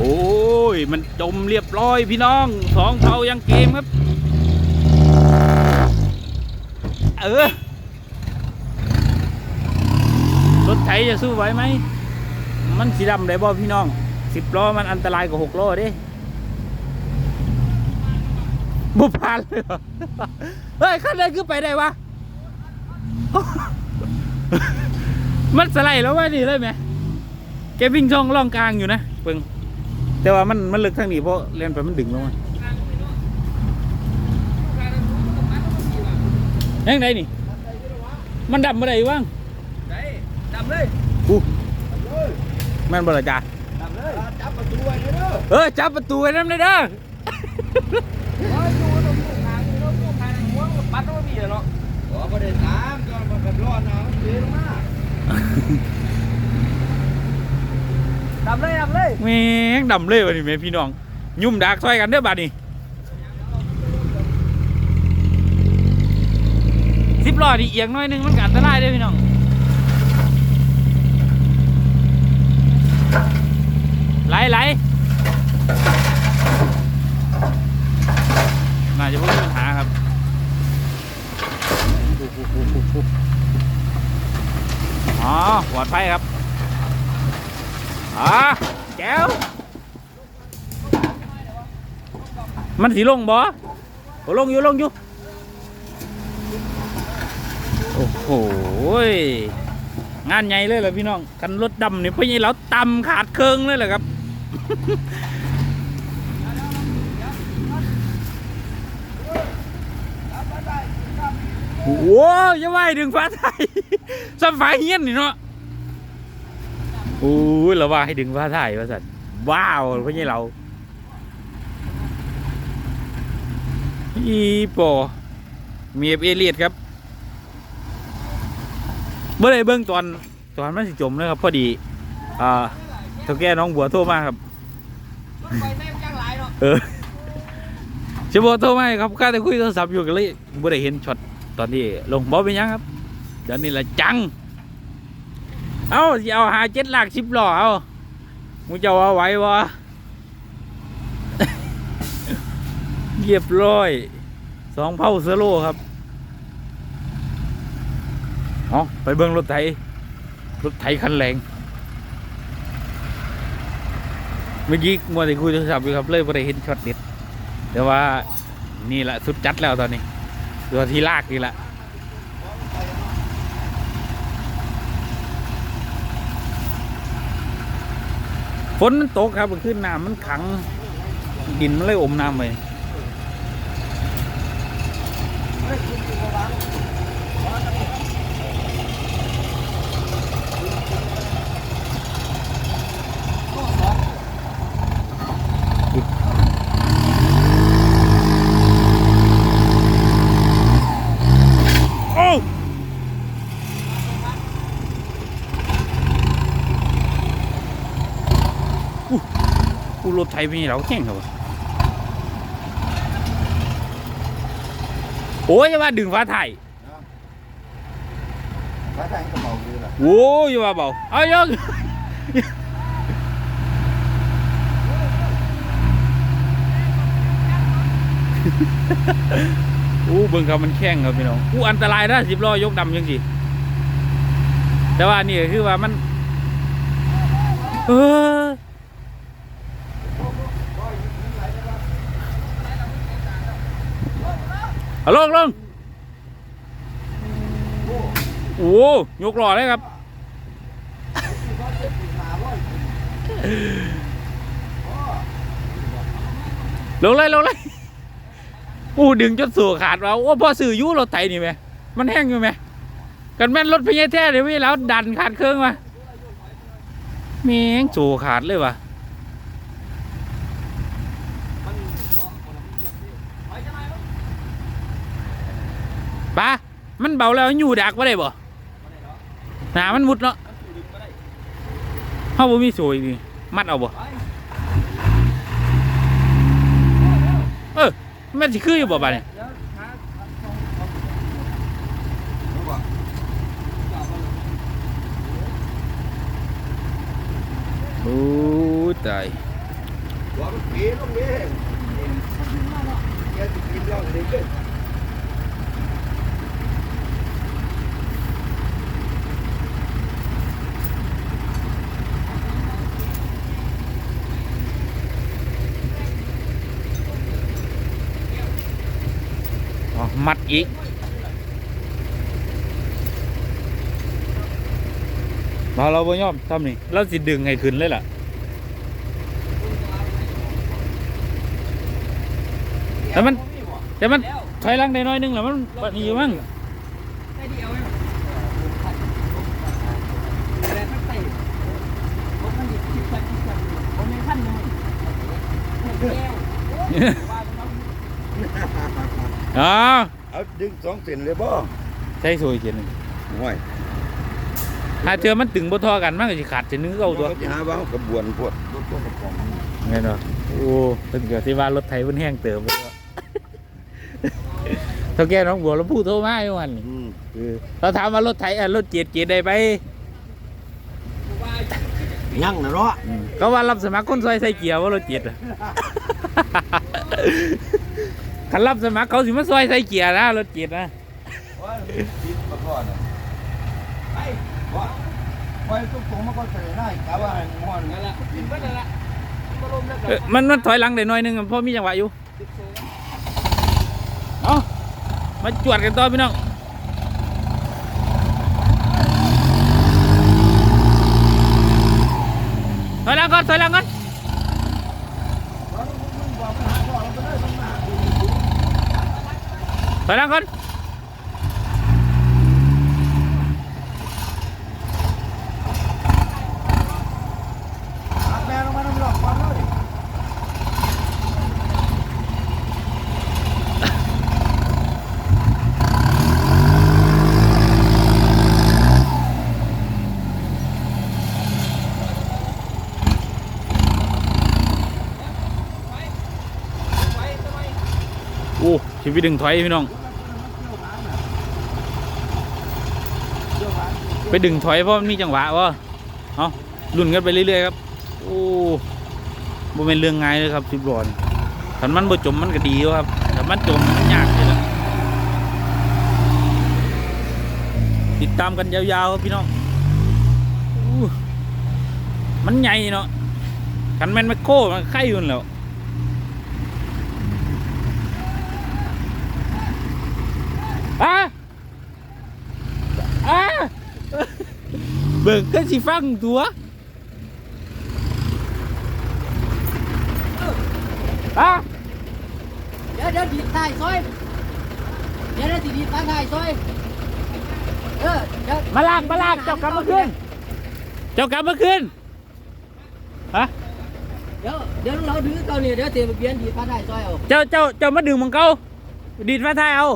โอ้ย มันจมเรียบร้อยพี่น้องสองเท่ายังเกมครับ เออ รถไถจะสู้ไหวไหม มันสีดำได้บ่พี่น้องสิบล้อมันอันตรายกว่าหกล้อเด้บุพานเลยเฮ้ยขั้นใดขึ้นไปได้วะ มันสไลด์แล้วว่านี่เลยไหมแกวิ่งช่องล่องกลางอยู่นะเพิ่ง แต่ว่ามันมันลึกทางนี้เพราะเล่นไปมันดึงลงมายังไงนี่ มันดับมาได้ว่างได้ดำเลยอู้ดำเลยแม่นบ่ละจ้าดำเลยจับประตูไว้เลยเด้อเออจับประตูไว้น้ำเลยเด้อโอ้ยดูตรงผู้ขางนี่เนาะผู้ขางในหัวมันก็ปัดลงมาพี่เนาะอ๋อบ่ได้ตามจนมันแบบร้อนเอาเสียลงมา ดำเลยดำเลยแม่งดำเลยวันนี้แม่พี่น้อง ยุ่มดากซอยกันเด้อบัดนี้สิบล้อนี่เอียงหน้อยนึงมันกันตรายเด้อพี่น้องไหลไหลน่าจะไม่มีปัญหาครับอ๋อปลอดภัยครับ อ๋อแก้ว มันสีลงบ่โอ้ลงอยู่ลงอยู่ โอ้โหยงานใหญ่เลยเหรอพี่น้องกันรถดำนี่พี่ใหญ่เราตำขาดเคิงเลยเหรอครับ โอ้โหย่าไหวดึงฟ้าไทยสัมฝายเงี้ยนนี่เนาะ อ้ยเราว่าให้ดึงฟ้าไทยว่าสัตว์ว้าวเพี่ใหญ่เราอีปอมีเอฟเอเลียดครับเมื่อไรเบื้องตอนตอนมันสิจมนะครับ พอดี อ่าเท่าแก่น้องบัวโทรมาครับเออชิบโทรมาครับข้าแต่คุยโทรศัพท์อยู่กันเลยบ่ได้เห็นช็อตตอนที่ลงบอเป็นยังครับเดี๋ยวนี้ละจัง เอาสิเอาหาเจ็ดหลักสิบหล้อเอามึงจะเอาไหว้วะเรียบร้อย สองเผาเซโลครับเอาไปเบิ่งรถไถ รถไถคันแรง เมื่อกี้มัวแต่คุยโทรศัพท์อยู่ครับ เลยบ่ได้เห็นช็อตเด็ดแต่ว่านี่แหละสุดจัดแล้วตอนนี้ ตัวที่ลากนี่แหละ ฝนมันตกครับมันขึ้นน้ำมันขังดินมันเลยอมน้ำไป รถไทยมีเราแข่งครับวะโอ้ยอย่าว่าดึงฟ้าไทยฟ้าแทงกระเป๋าดีล่ะโอ้ยอย่าว่าเบาเอายกอู้เบิ่งครับมันแข้งครับพี่น้องอู้อันตรายนะสิบล้อยกดำยังสิแต่ว่านี่ก็คือว่ามันเออ เอาลงลงโอ้ยกหล่อเลยครับลงเลยลงเลยอู้ดึงจนสู่ขาดว่าโอ้พอสื่อยุรถไถนี่ไหมมันแห้งอยู่ไหมกันแม่นรถพญาแท้เดี๋ยวพี่แล้วดันขาดเครื่องมามีงสู่ขาดเลยวะ ป้ามันเบาแล้วอยู่ดักว่าได้บ่หนามันมุดเนาะเขาบ่มีสวยนี่มัดเอาบ่เออมันสิคืออยู่บ่บ้านี่โอ้ตายว่ามันปีนลงนี่แกจะปีนลงนี่เลย มัดอีกเราเราบ่ยอมทำนี่เราสิดึงให้ขึ้นเลยล่ะแต่มันแต่มันถอยหลังได้น้อยนึงแล้วมันปานนี้อยู่มั้ง ได้เดียวไหมแต่ถ้าใส่รถมันดิบคิดจัดคิดจัดผมมีพันหนึ่งแก้วว่าไปทำอ๋อเอาดึงสองเส้นเลยบ่ใช่สวยเขียนหนึ่งห่วยถ้าเจอมันตึงบ่ทอกันมันก็สิขาดเส้นหนึงก็เอาตัวเขาจะหาว่าเขากระบวนพวดรถพวกกระป๋องไงเนาะโอ้เพิ่นก็สิว่ารถไถเพิ่นแห้งเติมไปแล้วเท่าแก่น้องบัวลำพูโทรมาอยู่วันนี้อืมเออเราถามว่ารถไถอะรถเจ็ดเจ็ดได้ไปยังนะเนาะอืมก็ว่ารับสมัครคนซอยใส่เกียร์ว่ารถเจ็ดอะ คันรับสมัครเขาสิมาซอยใส่เกียร์นะรถเกียร์นะว่าปิดมาก่อนไอ้ว่าไปทุกตรงมันก็ใส่ได้กะว่าห้ม่วนนั่นแหละกินไปนั่นแหละมันมันถอยหลังได้หน่อยนึงเพราะมีจังหวะอยู่เอามาจวดกันต่อพี่น้องถอยหลังก่อนถอยหลังก่อนถ อยหลังก่อนหักแม่ลงมาน้ำหลอกก่อนเลยโอ้ชีวิตดึงถอยพี่น้อง ไปดึงถอยเพราะมันมีจังหวะวะเอาลุ่นกันไปเรื่อยๆครับ โอ้บ่เป็นเรื่องง่ายเลยครับสิบล้อถ้ามันบ่จมมันก็ดีครับแต่มันจมมันยากเลยล่ะติดตามกันยาวๆครับพี่น้องมันใหญ่เนาะคันแม่นแมคโครมันไข่ยุ่นแล้วอะอะ เบิกก็สิฟังตัวอะเดี๋ยวเดี๋ยวดีดใต้ซอย เดี๋ยวเดี๋ยวดีดใต้ซอย เออเดี๋ยวมาลากมาลากเจ้ากลับมาขึ้น เจ้ากลับมาขึ้นฮะเดี๋ยวเดี๋ยวเราดื้อเขาเนี่ยเดี๋ยวเตะไปเปลี่ยนดีดใต้ซอยเอาเจ้าเจ้าเจ้ามาดึงมังเก้าดีดฟ้าไทยเอา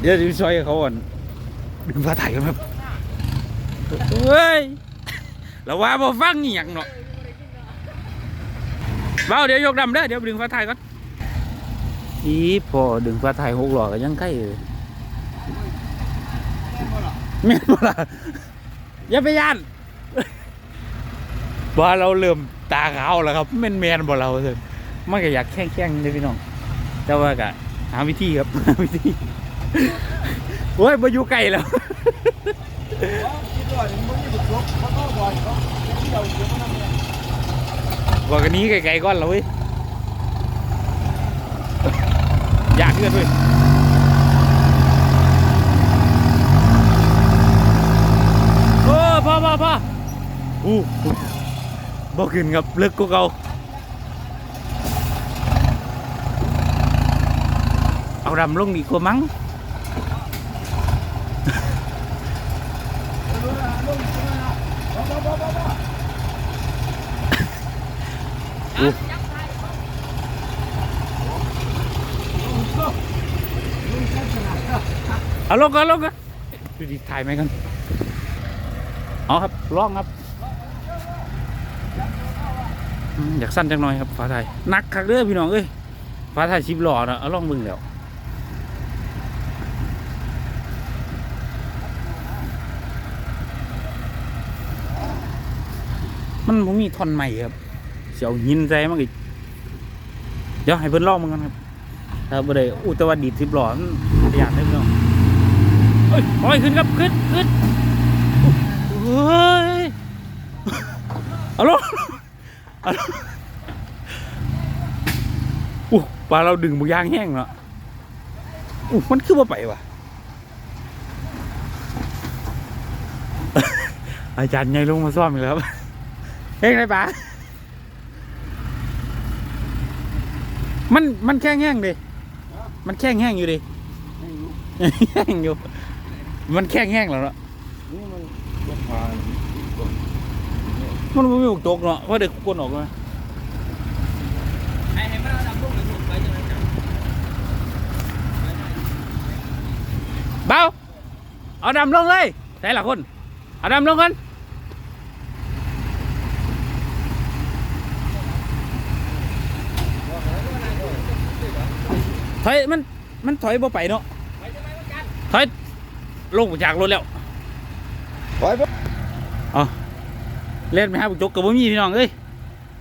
เดี๋ยวจะซอยเขาก่อนดึงฟ้าไทยกันครับ เฮ้ยเราว่าบ่ฟังอหย่างเนาะเบาเดี๋ยวยกดำเด้อเดี๋ยวดึงฟ้าไทยก่อนอีพอดึงฟ้าไทยหกหลอก็ยังใกล้เลยแม่นบ่ล่ะอย่าไปย่านบ่เราเริ่มตาขาวแล้วครับแม่นแมนๆบ่เราเถอะมันก็อยากแข้งแข้งๆเลยพี่น้องแต่ว่าก็หาวิธีครับหาวิธีโอ้ยมาอยู่ไกลแล้วคิดว่านี่มันมี บุกรุกเขาต้องบ่อยเขากกันนี้ไกลๆก่อนแล้วเว้ยอยากเกินเว้ยโอ้พ่อพ่อพ่ออู้บอกขึ้นครับเลิกกูเก่าเอาดำลงดีกว่ามั้ง เอาลงก่อนลงก่อนดูดิถ่ายไหมกันเอาครับลองครับอยากสั้นจังหน่อยครับฟ้าไทยนักคักเด้อพี่น้องเอ้ยฟ้าไทยชิบหล่อนะเอาลองมึงแล้วมันบ่มีท่อนใหม่ครับเสิเอาหินใส่มันก็เดี๋ยวให้เพิ่นลองมันกันครับถ้าบ่ได้อุตว่าดีดสิบหลอมันอยากได้พี่น้อง เอ้ยปล่อยขึ้นครับขึ้นขึ้นเฮ้ยเอาลงเอาลงอู้ปลาเราดึงบุกยางแห้งเนาะอู้มันคือบ่ไปวะอาจารย์ใหญ่ลงมาซ่อมอีกแล้วเฮ้ยไรปะมันมันแข้งแห้งดิ มันแข้งแห้งอยู่ดิแห้งอยู่ มันแข้งแห้งแล้วเนาะนี่มันก็พามันไม่มีหกตกเนาะเพราะเด็กกวนออกมาไอ้ให้มันเอาดำลงเลยถูกไปจังไงจังเบาเอาดำลงเลยใส่ละคนเอาดำลงกันถอยมันมันถอยบ่ไปเนาะ ไปจังไงมันกัน ถอย ลงจากรถแล้วปล่อยไปเล่นไปหาบุกจกกับบ่มีพี่น้องเอ้ย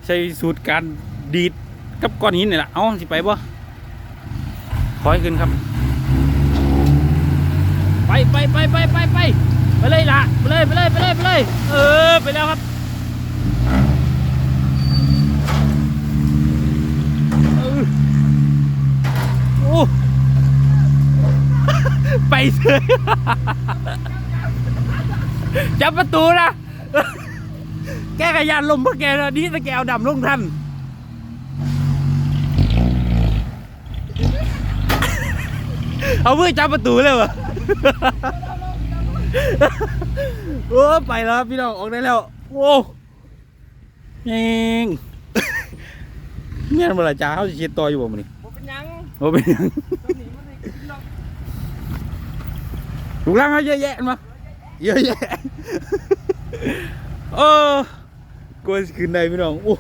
ใช้สูตรการดีดกับก้อนหินนี่แหละเอาสิไปบ่ถอยขึ้นครับ ไปไปไปไปไปไปไปเลยล่ะไปเลยไปเลยไปเลยไปเลยเออไปแล้วครับเออโอ้ ไปเสยจับประตูนะ แกกระยานลมเพราะแกนะดีแต่แกเอาดำลงทันเอามือจับประตูเลยวะโอ้ไปแล้วครับพี่น้องออกได้แล้ว โอ้เองเนี่ยเมื่อไหรจ้าเขาจะเช็ดต่ออยู่บ่มันนี่บ่เป็นหยังโอ้เป็นหยัง ตัวนี้มันได้กินดอก ลูกล่างเขาเยอะแยะมาเยอะแยะเออกลัวขึ้นได้พี่น้องโอ้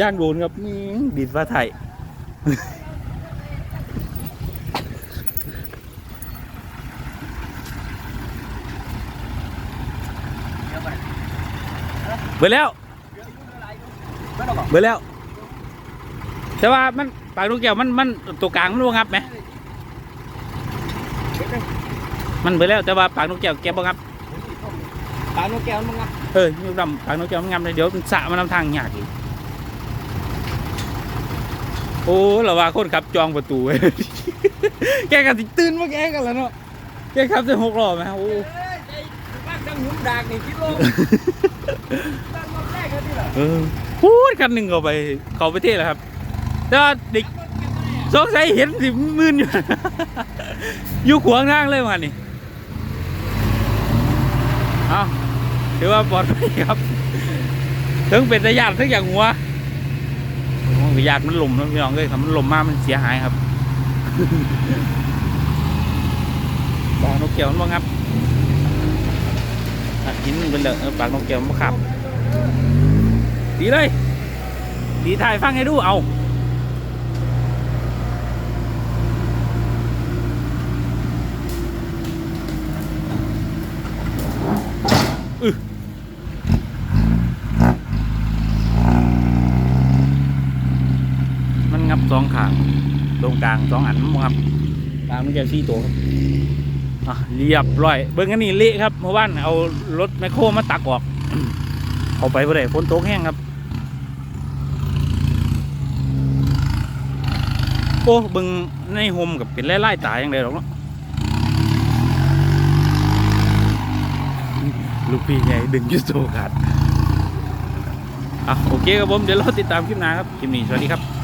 ย่างโดนครับนี่ดิดฟ้าไทยเบิดแล้วไม่ต้องบอกเบิดแล้ว แต่ว่ามันปากลูกแก้วมันมันตัวกลางมันบ่งับไหม มันเบิดแล้วแต่ว่าปากนกแก้วแกบ่งับปลาโนแก้วมึงอะเออยูดำปากนกแก้วมันงับเลยเดี๋ยวมันสระมันนำทางยากอีกโอ้เราว่าคนขับจองประตูไว้แกกันสิตื่นมาแกกันแล้วเนาะแกขับจะหกล้อไหมโอ้เอ้ยใจบ้านจังหนุ่มดากนี่คิดลงตั้งรอบแรกเลยที่เหรอเออพูดคันหนึ่งเข้าไปเข้าไปเทศแล้วครับแต่ว่าเด็กสงสัยเห็นสิมื่นอยู่อยู่ขวางทางเลยมันนี่ เอาถือว่าปลอดภัยครับ ถึงเป็นตะยานทั้งอย่างหัวโอ้ยยานมันหล่มนะพี่น้องเลยถ้ามันหล่มมากมันเสียหายครับปากนกแก้วมันบ่ครับหินเป็นเหลือปากนกแก้วมันบ่ขับ ดีเลย ดีถ่ายฟังให้ดูเอา สองขางตรงกลางสองอันมั้งครับกลางมันจะสี่ตัวครับอะเรียบร้อย เบิ้งอันนี้เละครับเมื่อวานเอารถแมคโครมาตักออกเอาไปบ่ได้ฝนตกแห้งครับ โอ้เบิ้งในโฮมกับเป็นไล่ๆตายอย่างไรหรอกเนาะลูกพี่ไงดึงอยุโซขาดอะโอเคครับผม เดี๋ยวเราติดตามคลิปหน้าครับ คลิปนี้ สวัสดีครับ